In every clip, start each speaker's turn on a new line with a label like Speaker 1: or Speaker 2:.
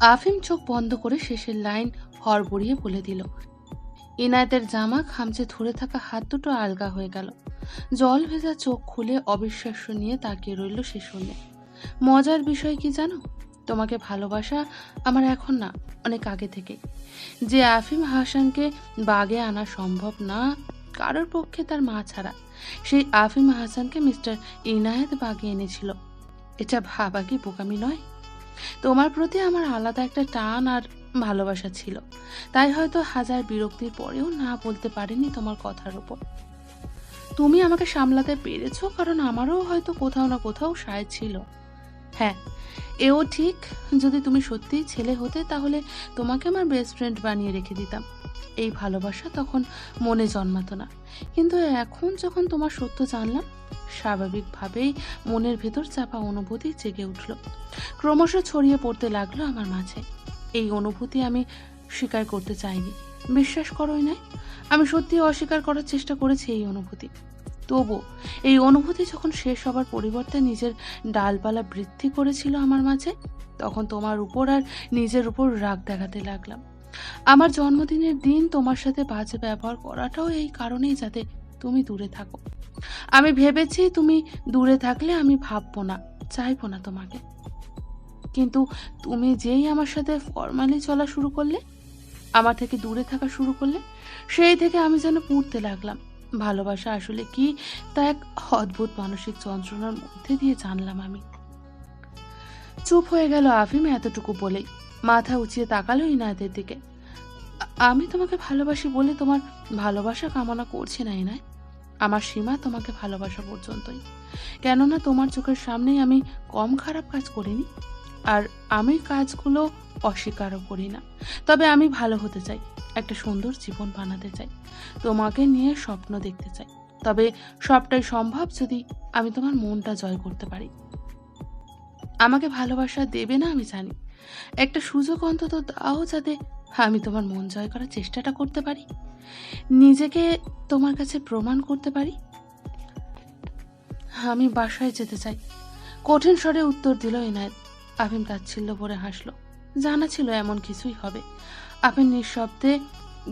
Speaker 1: আফিম চোখ বন্ধ করে শেষের লাইন হড়বড়িয়ে বলে দিল। ইনায়েতের জামা খামচে ধরে থাকা হাত দুটো আলগা হয়ে গেল। জল ভেজা চোখ খুলে অবিশ্বাস্য নিয়ে তাকিয়ে রইল সে শুনে মজার বিষয় কি জানো? তোমাকে ভালোবাসা আমার এখন না, অনেক আগে থেকে। যে আফিম হাসানকে বাগে আনা সম্ভব না, কারোর পক্ষে তার মা ছাড়া। সেই আফিম হাসানকে মিস্টার ইনায়েত বাগে এনেছিল। এটা ভাবা কি বোকামি নয়? তোমার প্রতি আমার আলাদা একটা টান আর ভালোবাসা ছিল। তাই হয়তো হাজার বিরক্তির পরেও না বলতে পারিনি তোমার কথার উপর। তুমি আমাকে সামলাতে পেরেছ কারণ আমারও হয়তো কোথাও না কোথাও সায় ছিল। হ্যাঁ এও ঠিক, যদি তুমি সত্যিই ছেলে হতে তাহলে তোমাকে আমার বেস্ট ফ্রেন্ড বানিয়ে রেখে দিতাম। এই ভালোবাসা তখন মনে জন্মাতো না। কিন্তু এখন যখন তোমার সত্য জানলাম স্বাভাবিকভাবেই মনের ভেতর চাপা অনুভূতি জেগে উঠল। ক্রমশ ছড়িয়ে পড়তে লাগল আমার মাঝে। এই অনুভূতি আমি স্বীকার করতে চাইনি। বিশ্বাস করোই নাই। আমি সত্যি অস্বীকার করার চেষ্টা করেছি এই অনুভূতি। তবু এই অনুভূতি যখন শেষ হবার পরিবর্তে নিজের ডালপালা বৃদ্ধি করেছিল আমার মাঝে, তখন তোমার উপর আর নিজের উপর রাগ দেখাতে লাগলাম। আমার জন্মদিনের দিন তোমার সাথে বাজে ব্যবহার করাটাও এই কারণেই যাতে তুমি দূরে থাকো। আমি ভেবেছি তুমি দূরে থাকলে আমি ভাববো না, চাইব না তোমাকে। কিন্তু তুমি যেই আমার সাথে ফর্মালি চলা শুরু করলে, আমার থেকে দূরে থাকা শুরু করলে, সেই থেকে আমি যেন পুড়তে লাগলাম। ভালোবাসা আসলে কি? তা এক অদ্ভুত মানসিক যন্ত্রণার মধ্যে দিয়ে জানলাম আমি। চুপ হয়ে গেল আফিম এতটুকু বলেই। মাথা উঁচিয়ে তাকালো ইনায়তের দিকে। আমি তোমাকে ভালোবাসি বলে তোমার ভালোবাসা কামনা করছি না ইনায় আমার সীমা তোমাকে ভালোবাসা পর্যন্তই। কেননা তোমার চোখের সামনেই আমি কম খারাপ কাজ করিনি, আর আমি কাজগুলো অস্বীকারও করি না। তবে আমি ভালো হতে চাই, একটা সুন্দর জীবন বানাতে চাই, তোমাকে নিয়ে স্বপ্ন দেখতে চাই। তবে সবটাই সম্ভব যদি আমি তোমার মনটা জয় করতে পারি। আমাকে ভালোবাসা দেবে না আমি জানি। একটা সুযোগ অন্তত দাও যাতে আমি তোমার মন জয় করার চেষ্টাটা করতে পারি? নিজেকে তোমার কাছে প্রমাণ করতে পারি? আমি বাসায় যেতে চাই। কঠিন স্বরে উত্তর দিল ইনায়েত আফিম তাচ্ছিল্য ভরে হাসলো। জানা ছিল এমন কিছুই হবে। আফিম নিঃশব্দে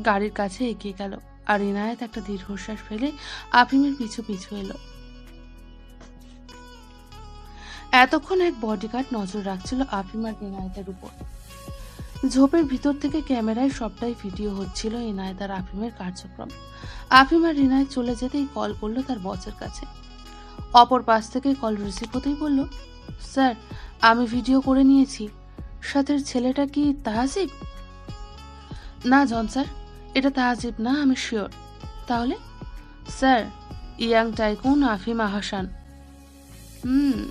Speaker 1: গাড়ির কাছে এগিয়ে গেল আর ইনায়েত একটা দীর্ঘশ্বাস ফেলে আফিমের পিছু পিছু এলো। এতক্ষণ এক বডিগার্ড নজর রাখছিল আফিম আর ইনায়েতের উপর। ঝোপের ভিতর থেকে ক্যামেরায় সবটাই ভিডিও হচ্ছিল ইনায়েত আর আফিমের কার্যক্রম। আফিম আর ইনায়েত চলে যেতেই কল করল তার বসের কাছে। অপর পাশ থেকে কল রিসিভ হতেই বলল, স্যার, আমি ভিডিও করে নিয়েছি। সাথের ছেলেটা কি তাহাজিব? না, জন স্যার, এটা তাহাজিব না, আমি শিওর। তাহলে? স্যার, ইয়াং টাইকুন আফিম আহাসান। হুম,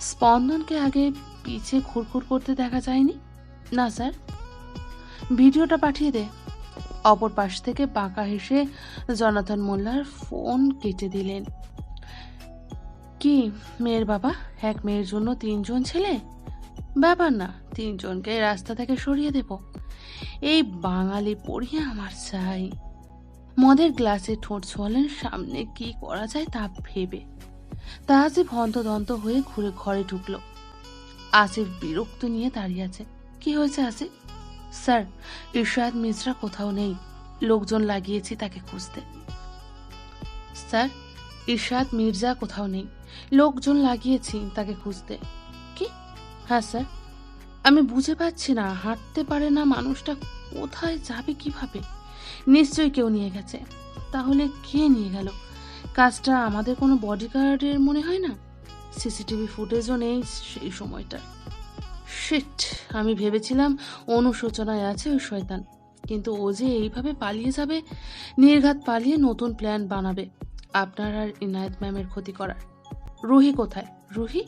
Speaker 1: স্পন্দনকে আগে পিছে খুরখুর করতে দেখা যায়নি? না, স্যার। ভিডিওটা পাঠিয়ে দে। অপর পাশ থেকে বাঁকা হেসে জনাথন মোল্লার ফোন কেটে দিলেন। কি, মেয়ের বাবা? এক মেয়ের জন্য তিনজন ছেলে? ব্যাপার না, তিনজনকে রাস্তা থেকে সরিয়ে দেব। এই বাঙালি পড়িয়ে আমার চাই। মদের গ্লাসে ঠোঁট ছোঁয়ালেন, সামনে কি করা যায় তা ভেবে। তাহাজিব হন্তদন্ত হয়ে ঘুরে ঘরে ঢুকল। আসিফ বিরক্ত নিয়ে দাঁড়িয়ে আছে। কি হয়েছে আসিফ স্যার, ইরশাদ মিশ্রা কোথাও নেই। লোকজন লাগিয়েছি তাকে খুঁজতে। স্যার, ইরশাদ মির্জা কোথাও নেই। লোকজন লাগিয়েছি তাকে খুঁজতে। কি? হ্যাঁ স্যার। আমি বুঝে পাচ্ছি না, হাঁটতে পারে না মানুষটা কোথায় যাবে কীভাবে। নিশ্চয়ই কেউ নিয়ে গেছে। তাহলে কে নিয়ে গেল? কাজটা আমাদের কোনো বডিগার্ডের মনে হয় না? সিসিটিভি ফুটেজও নেই সেই সময়টা শিট আমি ভেবেছিলাম অনুশোচনায় আছে ওই শয়তান। কিন্তু ও যে এইভাবে পালিয়ে যাবে, নির্ঘাত পালিয়ে নতুন প্ল্যান বানাবে। আপনার আর ইনায়েত ম্যামের ক্ষতি করার। রুহি কোথায়? রুহি?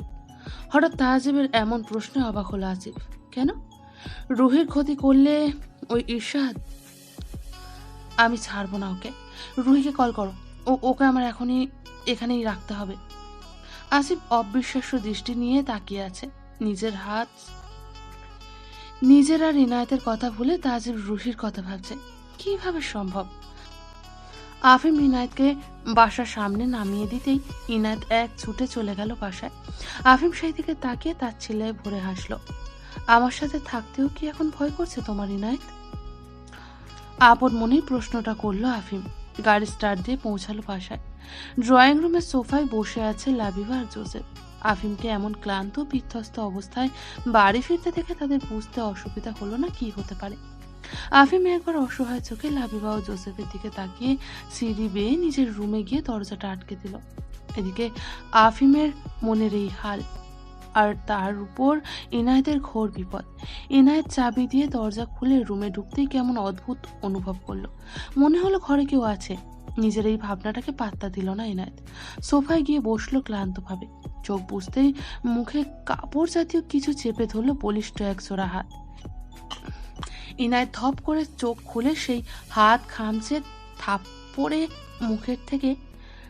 Speaker 1: হঠাৎ তাহাজিবের এমন প্রশ্নে অবাক হলো আসিফ। কেন? রুহির ক্ষতি করলে ওই ঈর্ষাদ আমি ছাড়বো না ওকে। রুহিকে কল করো। ও, ওকে আমার এখনই, এখানেই রাখতে হবে। আসিফ অবিশ্বাস্য দৃষ্টি নিয়ে তাকিয়ে আছে। নিজের হাত নিজের আর ইনায়েতের কথা ভুলে তাজিব রুহির কথা ভাবছে। কীভাবে সম্ভব? আফিম ইনায়েতকে বাসার সামনে নামিয়ে দিতেই ইনায়েত এক ছুটে চলে গেল বাসায়। আফিম সেই দিকে তাকিয়ে তার ছেলে ভরে হাসলো। আমার সাথে থাকতেও কি এখন ভয় করছে তোমার ইনায়েত? আপন মনেই প্রশ্নটা করল আফিম। গাড়ি স্টার্ট দিয়ে পৌঁছালো বাসায়। ড্রয়িং রুমের সোফায় বসে আছে লাবিবা আর জোসেফ। আফিমকে এমন ক্লান্ত, বিধ্বস্ত অবস্থায় বাড়ি ফিরতে দেখে তাদের বুঝতে অসুবিধা হলো না কি হতে পারে। আফিম একবার অসহায় চোখে লাবিবা ও জোসেফের দিকে তাকিয়ে সিঁড়ি বেয়ে নিজের রুমে গিয়ে দরজাটা আটকে দিল। এদিকে আফিমের মনের এই হাল আর তার উপর ইনায়েতের ঘোর বিপদ। ইনায়েত চাবি দিয়ে দরজা খুলে রুমে ঢুকতেই কেমন অদ্ভুত অনুভব করল। মনে হলো ঘরে কেউ আছে। নিজের এই ভাবনাটাকে পাত্তা দিল না ইনায়েত সোফায় গিয়ে বসল ক্লান্তভাবে। চোখ বুঝতেই মুখে কাপড় জাতীয় কিছু চেপে ধরলো বলিষ্ঠ এক জোড়া হাত। ইনায়েত ধপ করে চোখ খুলে সেই হাত খামচে থাপ্পড়ে মুখের থেকে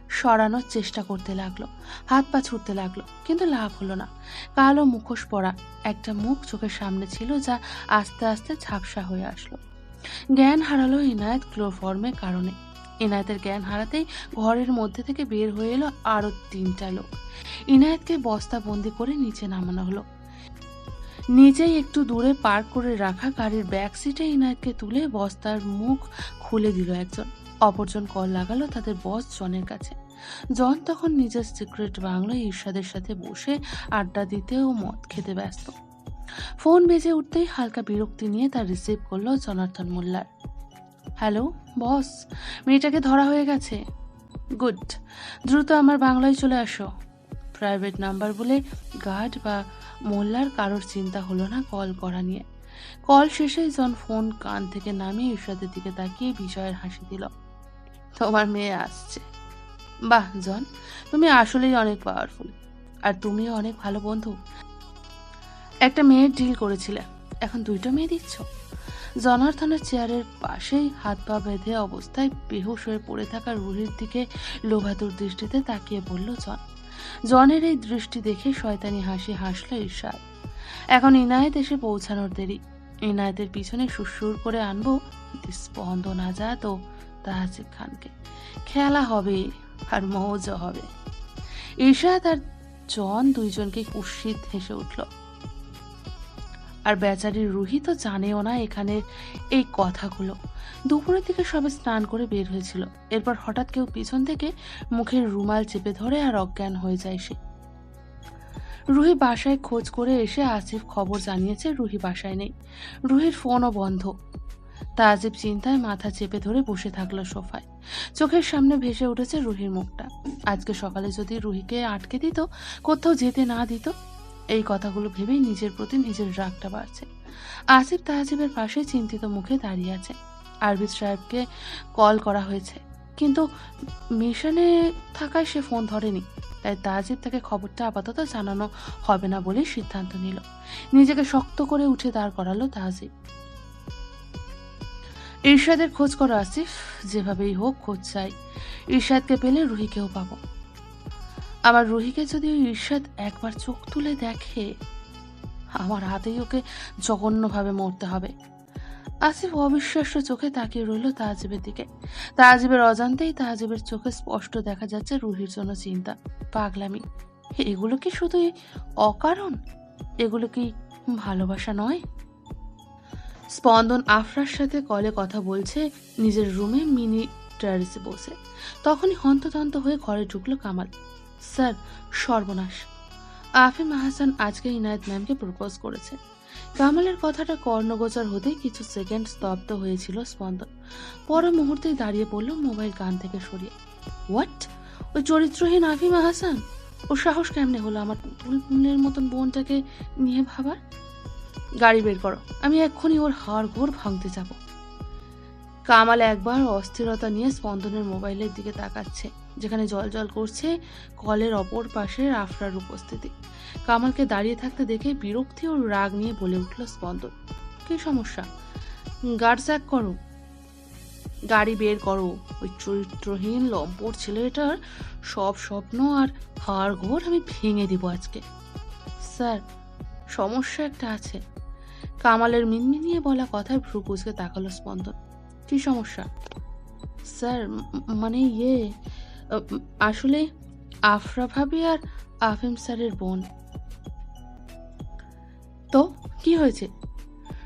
Speaker 1: সরানোর চেষ্টা করতে লাগল। হাত পা ছুটতে লাগল, কিন্তু লাভ হলো না। কালো মুখোশ পরা একটা মুখ চোখের সামনে ছিল যা আস্তে আস্তে ঝাপসা হয়ে আসলো। জ্ঞান হারালো ইনায়েত ক্লোরফর্মের কারণে। ইনায়েতের জ্ঞান হারাতেই ঘরের মধ্যে থেকে বের হয়ে এলো আরও তিনটা লোক। ইনায়েতকে বস্তা বন্দি করে নিচে নামানো হলো। নিজেই একটু দূরে পার্ক করে রাখা গাড়ির ব্যাক সিটে ইনায়েতকে তুলে বস্তার মুখ খুলে দিল একজন। অপরজন কল লাগালো তাদের বস জনের কাছে। জন তখন নিজের সিক্রেট বাংলায় ঈর্ষাদের সাথে বসে আড্ডা দিতে ও মদ খেতে ব্যস্ত। ফোন বেজে উঠতেই হালকা বিরক্তি নিয়ে তার রিসিভ করল জনার্থন মোল্লার। হ্যালো, বস, মেয়েটাকে ধরা হয়ে গেছে। গুড, দ্রুত আমার বাংলায় চলে আসো। প্রাইভেট নাম্বার বলে গার্ড বা মোল্লার কারোর চিন্তা হলো না কল করা নিয়ে। কল শেষেই জন ফোন কান থেকে নামিয়ে ঈর্ষাদের দিকে তাকিয়ে বিজয়ের হাসি দিল। তোমার মেয়ে আসছে। বাহ, জন, তুমি আসলেই অনেক পাওয়ারফুল আর তুমিও অনেক ভালো বন্ধু। একটা মেয়ের ডিল করেছিলে। এখন দুইটা মেয়ে দিচ্ছ? জনার্থনের চেয়ারের পাশেই হাত পা বেঁধে অবস্থায় বেহুশ হয়ে পড়ে থাকা রুহির দিকে লোভাতুর দৃষ্টিতে তাকিয়ে বলল, জন, জনের এই দৃষ্টি দেখে শয়তানি হাসি হাসল ঈর্ষাদ এখন ইনায়েত এসে পৌঁছানোর দেরি। ইনায়েতের পিছনে সুরসুর করে আনব। স্পন্দন আজাদ ও তাহাজিব খানকে। খেলা হবে আর মৌজ হবে। ঈশাদ আর জন দুইজনকে কুৎসিত হেসে উঠল। আর বেচারির রুহি তো জানেও না এখানে এই কথাগুলো। দুপুরের দিকে সবে স্নান করে বের হয়েছিল। এরপর হঠাৎ কেউ পিছন থেকে মুখের রুমাল চেপে ধরে আর অজ্ঞান হয়ে যায় সে। রুহি বাসায় খোঁজ করে এসে আসিফ খবর জানিয়েছে রুহি বাসায় নেই। রুহির ফোনও বন্ধ। তা তাজিব চিন্তায় মাথা চেপে ধরে বসে থাকল সোফায়। চোখের সামনে ভেসে উঠেছে রুহির মুখটা। আজকে সকালে যদি রুহিকে আটকে দিত, কোথাও যেতে না দিত এই কথাগুলো ভেবেই নিজের প্রতি নিজের রাগটা বাড়ছে। আসিফ তাহাজিবের পাশে চিন্তিত মুখে দাঁড়িয়ে আছে। আরবিদ সাহেবকে কল করা হয়েছে। কিন্তু মিশনে থাকায় সে ফোন ধরেনি। তাই তাজিব তাকে খবরটা আপাতত জানানো হবে না বলে সিদ্ধান্ত নিল। নিজেকে শক্ত করে উঠে দাঁড় করালো তাজিব ঈর্ষাদের খোঁজ করো, আসিফ। যেভাবেই হোক খোঁজ চাই। ঈর্ষাদকে পেলে রুহিকেও পাবো। আমার রুহিকে যদি ওই ঈর্ষাদ একবার চোখ তুলে দেখে, আমার হাতেই ওকে জঘন্যভাবে মরতে হবে। আসিফ অবিশ্বাস্য চোখে তাকিয়ে রইল তাজিবের দিকে। তাজিবের অজান্তেই তাজিবের চোখে স্পষ্ট দেখা যাচ্ছে রুহির জন্য চিন্তা, পাগলামি। এগুলো কি শুধুই অকারণ? এগুলো কি ভালোবাসা নয়? স্পন্দন আফরার সাথে কলে কথা বলছে, নিজের রুমে মিনি টেরারিসে বসে। তখনই হন্ততন্ত হয়ে ঘরে ঢুকলো কামাল। স্যার, সর্বনাশ। আফিম আহসান আজকে ইনায়েত ম্যামকে প্রপোজ করেছে। কামালের কথাটা কর্ণগোচর হতেই কিছু সেকেন্ড স্তব্ধ হয়েছিল স্পন্দন। পর মুহূর্তেই দাঁড়িয়ে পড়ল মোবাইল কান থেকে সরিয়ে। হোয়াট? ওই চরিত্রহীন আফিম আহসান? ও সাহস কেমনে হলো আমার পুতুল পুলের মতন বোনটাকে নিয়ে ভাবার? গাড়ি বের করো, আমি এক্ষুনি ওর হাড় ঘোর ভাঙতে যাব। কামাল একবার অস্থিরতা নিয়ে স্পন্দনের মোবাইলের দিকে তাকাচ্ছে। যেখানে জল জল করছে কলের অপর পাশে আফরার উপস্থিতি। কামালকে দাঁড়িয়ে থাকতে দেখে বিরক্তি ও রাগ নিয়ে বলে উঠল স্পন্দন। কি সমস্যা? গার্ড স্যাক করো। গাড়ি বের করো। ওই চরিত্রহীন লম্পট ছেলেটার সব স্বপ্ন আর হাড় ঘোর আমি ভেঙে দিব আজকে। স্যার, সমস্যা একটা আছে। কামালের মিনমিনিয়ে বলা কথায় ভ্রু কুচকে তাকালো স্পন্দন। কি সমস্যা? স্যার মানে ইয়ে আসলে আফরা ভাবি আর আফিম স্যারের বোন। তো, কি হয়েছে?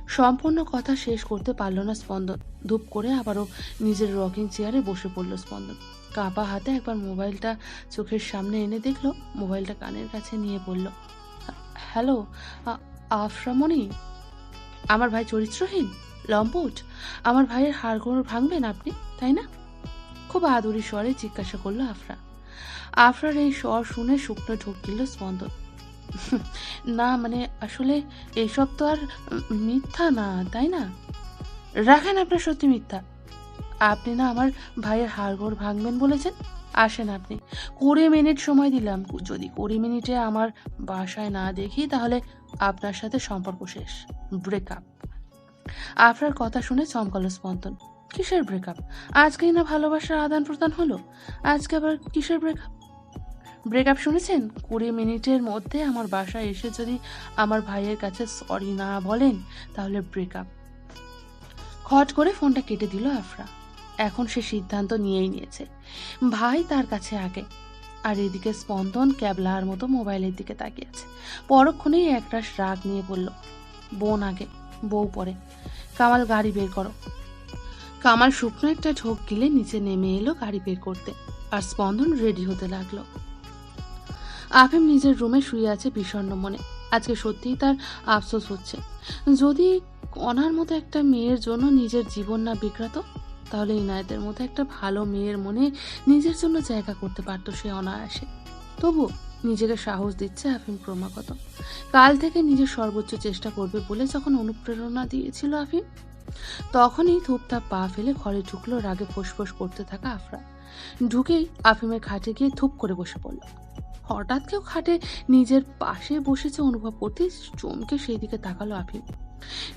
Speaker 1: সম্পূর্ণ কথা শেষ করতে পারল না স্পন্দন ধূপ করে আবারও নিজের রকিং চেয়ারে বসে পড়ল স্পন্দন কাঁপা হাতে একবার মোবাইলটা চোখের সামনে এনে দেখল, মোবাইলটা কানের কাছে নিয়ে পড়ল। হ্যালো আফরামণি? আমার ভাই চরিত্রহীন? লম্পট? আমার ভাইয়ের হাড়গোড় ভাঙবেন আপনি, তাই না? খুব আদুরি স্বরে জিজ্ঞাসা করল আফরা। আফরার এই স্বর শুনে শুকনো ঢোক গেল স্পন্দন। না মানে আসলে এইসব তো আর মিথ্যা না, তাই না? রাখেন আপনার সত্যি মিথ্যা। আপনি না আমার ভাইয়ের হাড়গোড় ভাঙবেন বলেছেন? আসেন আপনি। কুড়ি মিনিট সময় দিলাম। যদি কুড়ি মিনিটে আমার বাসায় না দেখি, তাহলে আপনার সাথে সম্পর্ক শেষ। ব্রেকআপ। আফরার কথা শুনে চমকালো স্পন্দন। কিসের ব্রেকআপ আজকেই না ভালোবাসার আদান প্রদান হলো? আজকে আবার কিসের ব্রেকআপ ব্রেকআপ শুনেছেন? কুড়ি মিনিটের মধ্যে আমার বাসায় এসে যদি আমার ভাইয়ের কাছে সরি না বলেন, তাহলে ব্রেকআপ খট করে ফোনটা কেটে দিল আফরা। এখন সে সিদ্ধান্ত নিয়েই নিয়েছে। ভাই তার কাছে আগে। আর এদিকে স্পন্দন ক্যাবলার মতো মোবাইলের দিকে তাকিয়েছে পরক্ষণেই একরাশ রাগ নিয়ে বলল, বোন আগে, বউ পরে। কামাল গাড়ি বের করো। কামাল শুকনো একটা ঢোক গিলে নিচে নেমে এলো গাড়ি বের করতে, আর স্পন্দন রেডি হতে লাগল। আফিম নিজের রুমে শুয়ে আছে বিষণ্ণ মনে। আজকে সত্যিই তার আফসোস হচ্ছে। যদি কণার মতো একটা মেয়ের জন্য নিজের জীবন না বিক্রাত, তাহলে ইনায়তের মতো একটা ভালো মেয়ের মনে নিজের জন্য জায়গা করতে পারতো সে অনায়াসে। তবু নিজেকে সাহস দিচ্ছে আফিম ক্রমাগত। কাল থেকে নিজের সর্বোচ্চ চেষ্টা করবে বলে যখন অনুপ্রেরণা দিয়েছিল আফিম তখনই থুপতাপ পা ফেলে ঘরে ঢুকলো রাগে ফোসফোস করতে থাকা আফরা ঢুকেই আফিমের খাটে গিয়ে থুপ করে বসে পড়ল। হঠাৎ কেউ খাটে নিজের পাশে বসেছে অনুভব করতে চমকে সেই দিকে তাকালো আফিম।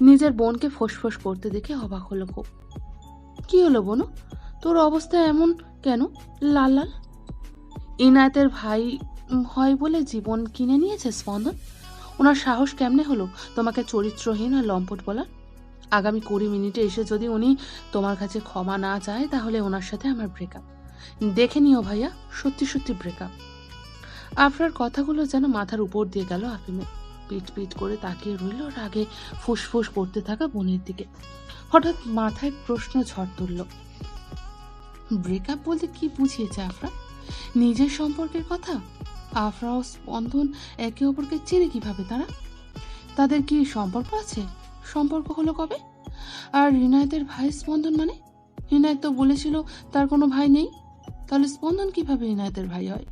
Speaker 1: নিজের বোনকে ফোসফোস করতে দেখে অবাক হলো খুব। কি হলো বোনু? তোর অবস্থা এমন কেন? লাল লাল? ইনায়েতের ভাই হয় বলে জীবন কিনে নিয়েছে স্পন্দন। ওনার সাহস কেমনে হলো তোমাকে চরিত্রহীন আর লম্পট বলার? আগামী কুড়ি মিনিটে এসে যদি উনি তোমার কাছে ক্ষমা না চায়, তাহলে ওনার সাথে আমার ব্রেকআপ দেখে নিও ভাইয়া, সত্যি সত্যি ব্রেকআপ আফরার কথাগুলো যেন মাথার উপর দিয়ে গেল আফিমের পিট পিট করে তাকিয়ে রইল রাগে ফুসফুস করতে থাকা বোনের দিকে। হঠাৎ মাথায় প্রশ্ন ঝড় তুলল ব্রেকআপ বলতে কি বুঝিয়েছে আফরা? নিজের সম্পর্কের কথা? আফরা ও স্পন্দন একে অপরকে চেনে কীভাবে তারা? তাদের কি সম্পর্ক আছে? সম্পর্ক হলো কবে? আর রিনায়তের ভাই স্পন্দন মানে? রিনায়ত তো বলেছিল, তার কোনো ভাই নেই। তাহলে স্পন্দন কীভাবে রিনায়তের ভাই হয়?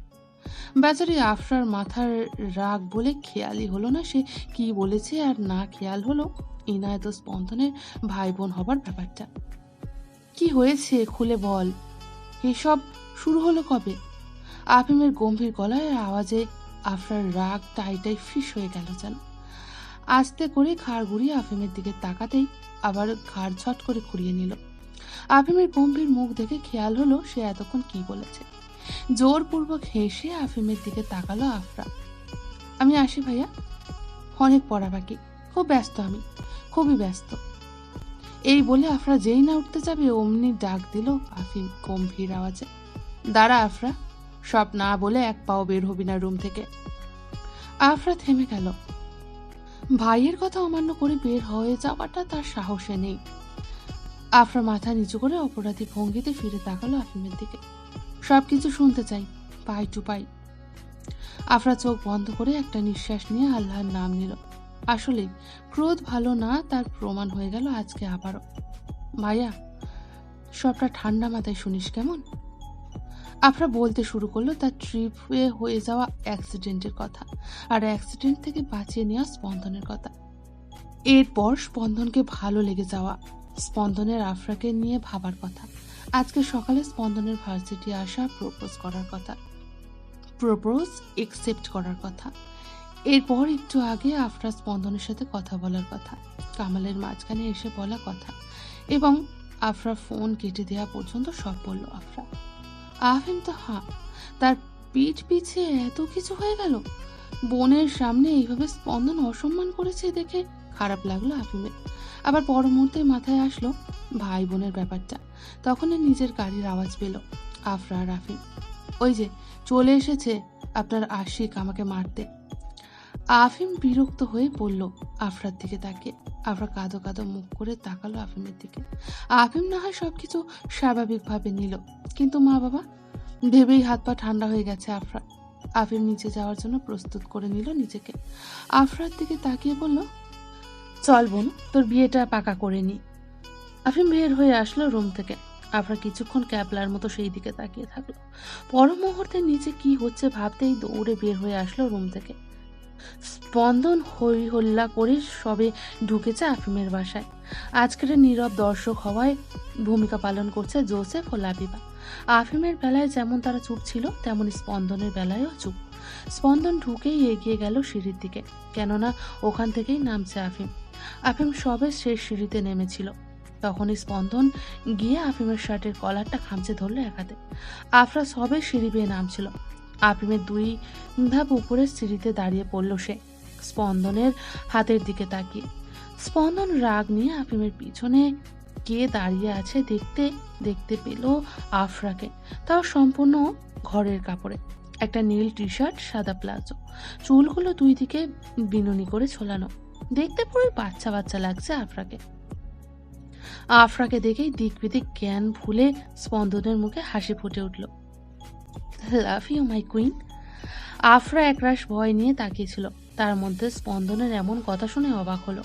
Speaker 1: বেচারি আফরার মাথার রাগ বলে খেয়ালই হলো না সে কি বলেছে আর না খেয়াল হলো ইনায়ত স্পন্দনের ভাই বোন হবার ব্যাপারটা। কি হয়েছে খুলে বল। এসব শুরু হলো কবে? আফিমের গম্ভীর গলায় আওয়াজে আফরার রাগ টাইটাই ফিস হয়ে গেল যেন। আস্তে করে ঘাড় ঘুরিয়ে আফিমের দিকে তাকাতেই আবার ঘাড় ছট করে ঘুরিয়ে নিল। আফিমের গম্ভীর মুখ দেখে খেয়াল হলো সে এতক্ষণ কি বলেছে। জোরপূর্বক হেসে আফিমের দিকে তাকালো আফরা। আমি আসি ভাইয়া। অনেক পড়া বাকি খুব ব্যস্ত আমি। খুবই ব্যস্ত। এই বলে আফরা যেই না উঠতে যাবে অমনি ডাক দিল আফিম গম্ভীর আওয়াজে। দাঁড়া আফরা। সব না বলে এক পাও বের হবি না রুম থেকে। আফরা থেমে গেল। ভাইয়ের কথা অমান্য করে বের হয়ে যাওয়াটা তার সাহসে নেই। আফরা মাথা নিচু করে অপরাধী ভঙ্গিতে ফিরে তাকালো আফিমের দিকে। সবকিছু শুনতে চাই, পাই টু পাই। আফরা চোখ বন্ধ করে একটা নিঃশ্বাস নিয়ে আল্লাহর নাম নিল। আসলে ক্রোধ ভালো না, তার প্রমাণ হয়ে গেল আজকে আবারও। ভাইয়া, সবটা ঠান্ডা মাথায় শুনিস কেমন? আফরা বলতে শুরু করল তার ট্রিপে হয়ে যাওয়া অ্যাক্সিডেন্টের কথা আর অ্যাক্সিডেন্ট থেকে বাঁচিয়ে নেওয়া স্পন্দনের কথা। এরপর স্পন্দনকে ভালো লেগে যাওয়া, স্পন্দনের আফরাকে নিয়ে ভাবার কথা। আজকে সকালে স্পন্দনের ভার্সিটি আসা প্রপোজ করার কথা। প্রপোজ একসেপ্ট করার কথা। এরপর একটু আগে আফরা স্পন্দনের সাথে কথা বলার কথা, কামালের মাঝখানে এসে বলা কথা এবং আফরা ফোন কেটে দেওয়া পর্যন্ত সব বলল আফরা। আফিম তো হা তার পিঠ পিছে এত কিছু হয়ে গেল। বোনের সামনে এইভাবে স্পন্দন অসম্মান করেছে দেখে খারাপ লাগল আফিমের। আবার পর মুহূর্তে মাথায় আসলো ভাই বোনের ব্যাপারটা। তখনই নিজের গাড়ির আওয়াজ পেল আফরা আর আফিম। ওই যে, চলে এসেছে। আপনার আশিক আমাকে মারতে। আফিম বিরক্ত হয়ে বলল, আফরার দিকে তাকিয়ে। আফরা কাঁদো কাঁদো মুখ করে তাকালো আফিমের দিকে। আফিম না হয় সবকিছু স্বাভাবিকভাবে নিল। কিন্তু মা বাবা, ভেবেই হাত পা ঠান্ডা হয়ে গেছে আফরা আফিম নিচে যাওয়ার জন্য প্রস্তুত করে নিল নিজেকে। আফরার দিকে তাকিয়ে বলল, চল বোন, তোর বিয়েটা পাকা করে নি। আফিম বের হয়ে আসলো রুম থেকে। আফরা কিছুক্ষণ ক্যাবলার মতো সেই দিকে তাকিয়ে থাকল। পর মুহূর্তে নিচে কি হচ্ছে ভাবতেই দৌড়ে বের হয়ে আসলো রুম থেকে। স্পন্দন হই হল্লা করে সবে ঢুকেছে আফিমের বাসায়। আজকের নীরব দর্শক হওয়ায় ভূমিকা পালন করছে জোসেফ ও লাবিবা। আফিমের বেলায় যেমন তারা চুপ ছিল, তেমন স্পন্দনের বেলায়ও চুপ। স্পন্দন ঢুকেই এগিয়ে গেল সিঁড়ির দিকে, কেননা ওখান থেকেই নামছে আফিম। আফিম সবে শেষ সিঁড়িতে নেমেছিল। তখনই স্পন্দন গিয়ে আফিমের শার্টের কলারটা খামচে ধরলো এক হাতে আফরা সবে সিঁড়ি বেয়ে নামছিল। আফিমের দুই ধাপ উপরে সিঁড়িতে দাঁড়িয়ে পড়ল সে, স্পন্দনের হাতের দিকে তাকিয়ে। স্পন্দন রাগ নিয়ে আফিমের পিছনে কে দাঁড়িয়ে আছে দেখতে দেখতে পেল আফরাকে, তাও সম্পূর্ণ ঘরের কাপড়ে। একটা নীল টি শার্ট সাদা প্লাজো, চুলগুলো দুই দিকে বিনুনি করে ছোলানো দেখতে পুরোই বাচ্চা বাচ্চা লাগছে আফরাকে। আফরাকে দেখেই দিক বিদিক জ্ঞান ভুলে স্পন্দনের মুখে হাসি ফুটে উঠল। Love you my queen Afra একরাশ ভয় নিয়ে তাকিয়েছিল তার মধ্যে স্পন্দনের এমন কথা শুনে অবাক হলো।